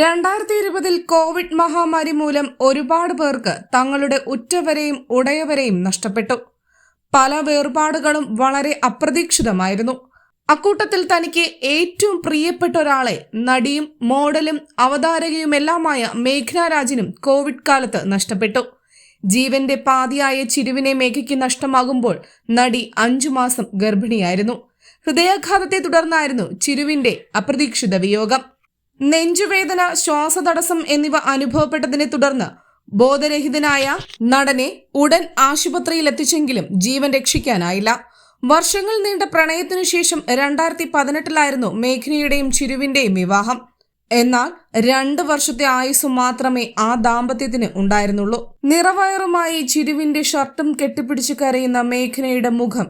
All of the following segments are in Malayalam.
രണ്ടായിരത്തി ഇരുപതിൽ കോവിഡ് മഹാമാരി മൂലം ഒരുപാട് പേർക്ക് തങ്ങളുടെ ഉറ്റവരെയും ഉടയവരെയും നഷ്ടപ്പെട്ടു. പല വേർപാടുകളും വളരെ അപ്രതീക്ഷിതമായിരുന്നു. അക്കൂട്ടത്തിൽ തനിക്ക് ഏറ്റവും പ്രിയപ്പെട്ട ഒരാളെ നടിയും മോഡലും അവതാരകയുമെല്ലാമായ മേഘ്ന രാജിനും കോവിഡ് കാലത്ത് നഷ്ടപ്പെട്ടു. ജീവന്റെ പാതിയായ ചിരുവിനെ മേഘയ്ക്ക് നഷ്ടമാകുമ്പോൾ നടി അഞ്ചു മാസം ഗർഭിണിയായിരുന്നു. ഹൃദയാഘാതത്തെ തുടർന്നായിരുന്നു ചിരുവിന്റെ അപ്രതീക്ഷിത വിയോഗം. നെഞ്ചുവേദന ശ്വാസതടസ്സം എന്നിവ അനുഭവപ്പെട്ടതിനെ തുടർന്ന് ബോധരഹിതനായ നടനെ ഉടൻ ആശുപത്രിയിൽ എത്തിച്ചെങ്കിലും ജീവൻ രക്ഷിക്കാനായില്ല. വർഷങ്ങൾ നീണ്ട പ്രണയത്തിനു ശേഷം രണ്ടായിരത്തി പതിനെട്ടിലായിരുന്നു മേഘ്നയുടെയും ചിരുവിന്റെയും വിവാഹം. എന്നാൽ രണ്ട് വർഷത്തെ ആയുസ് മാത്രമേ ആ ദാമ്പത്യത്തിന് ഉണ്ടായിരുന്നുള്ളൂ. നിറവയറുമായി ചിരുവിന്റെ ഷർട്ടും കെട്ടിപ്പിടിച്ച് കരയുന്ന മേഘ്നയുടെ മുഖം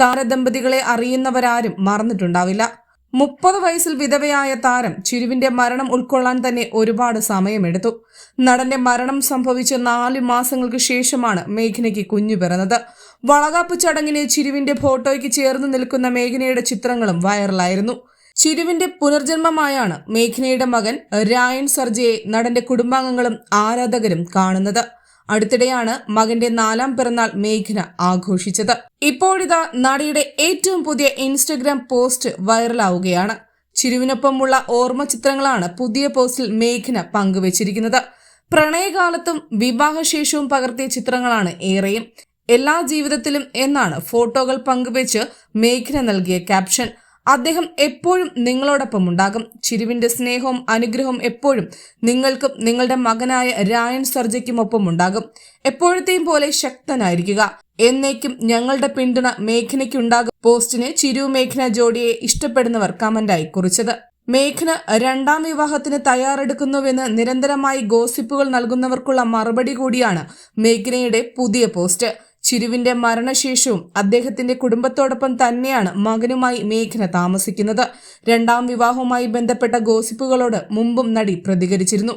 താരദമ്പതികളെ അറിയുന്നവരാരും മറന്നിട്ടുണ്ടാവില്ല. മുപ്പത് വയസ്സിൽ വിധവയായ താരം ചിരുവിന്റെ മരണം ഉൾക്കൊള്ളാൻ തന്നെ ഒരുപാട് സമയമെടുത്തു. നടന്റെ മരണം സംഭവിച്ച നാലു മാസങ്ങൾക്ക് ശേഷമാണ് മേഘനയ്ക്ക് കുഞ്ഞു പിറന്നത്. വളകാപ്പ് ചടങ്ങിന് ചിരുവിന്റെ ഫോട്ടോയ്ക്ക് ചേർന്ന് നിൽക്കുന്ന മേഘനയുടെ ചിത്രങ്ങളും വൈറലായിരുന്നു. ചിരുവിന്റെ പുനർജന്മമായാണ് മേഘനയുടെ മകൻ രായൻ സർജയെ നടന്റെ കുടുംബാംഗങ്ങളും ആരാധകരും കാണുന്നത്. അടുത്തിടെയാണ് മകന്റെ നാലാം പിറന്നാൾ മേഘന ആഘോഷിച്ചത്. ഇപ്പോഴിതാ നടിയുടെ ഏറ്റവും പുതിയ ഇൻസ്റ്റഗ്രാം പോസ്റ്റ് വൈറലാവുകയാണ്. ചിരുവിനൊപ്പമുള്ള ഓർമ്മ ചിത്രങ്ങളാണ് പുതിയ പോസ്റ്റിൽ മേഘന പങ്കുവച്ചിരിക്കുന്നത്. പ്രണയകാലത്തും വിവാഹശേഷവും പകർത്തിയ ചിത്രങ്ങളാണ് ഏറെയും. എല്ലാ ജീവിതത്തിലും എന്നാണ് ഫോട്ടോകൾ പങ്കുവച്ച് മേഘന നൽകിയ ക്യാപ്ഷൻ. അദ്ദേഹം എപ്പോഴും നിങ്ങളോടൊപ്പം ഉണ്ടാകും. ചിരുവിന്റെ സ്നേഹവും അനുഗ്രഹവും എപ്പോഴും നിങ്ങൾക്കും നിങ്ങളുടെ മകനായ രായൻ സർജയ്ക്കും ഒപ്പം ഉണ്ടാകും. എപ്പോഴത്തെയും പോലെ ശക്തനായിരിക്കുക. എന്നേക്കും ഞങ്ങളുടെ പിന്തുണ മേഘനയ്ക്കുണ്ടാകും. പോസ്റ്റിന് ചിരു മേഘന ജോഡിയെ ഇഷ്ടപ്പെടുന്നവർ കമന്റായി കുറിച്ചത്. മേഘന രണ്ടാം വിവാഹത്തിന് തയ്യാറെടുക്കുന്നുവെന്ന് നിരന്തരമായി ഗോസിപ്പുകൾ നൽകുന്നവർക്കുള്ള മറുപടി കൂടിയാണ് മേഘനയുടെ പുതിയ പോസ്റ്റ്. ചിരുവിന്റെ മരണശേഷവും അദ്ദേഹത്തിന്റെ കുടുംബത്തോടൊപ്പം തന്നെയാണ് മകനുമായി മേഘന താമസിക്കുന്നത്. രണ്ടാം വിവാഹവുമായി ബന്ധപ്പെട്ട ഗോസിപ്പുകളോട് മുമ്പും നടി പ്രതികരിച്ചിരുന്നു.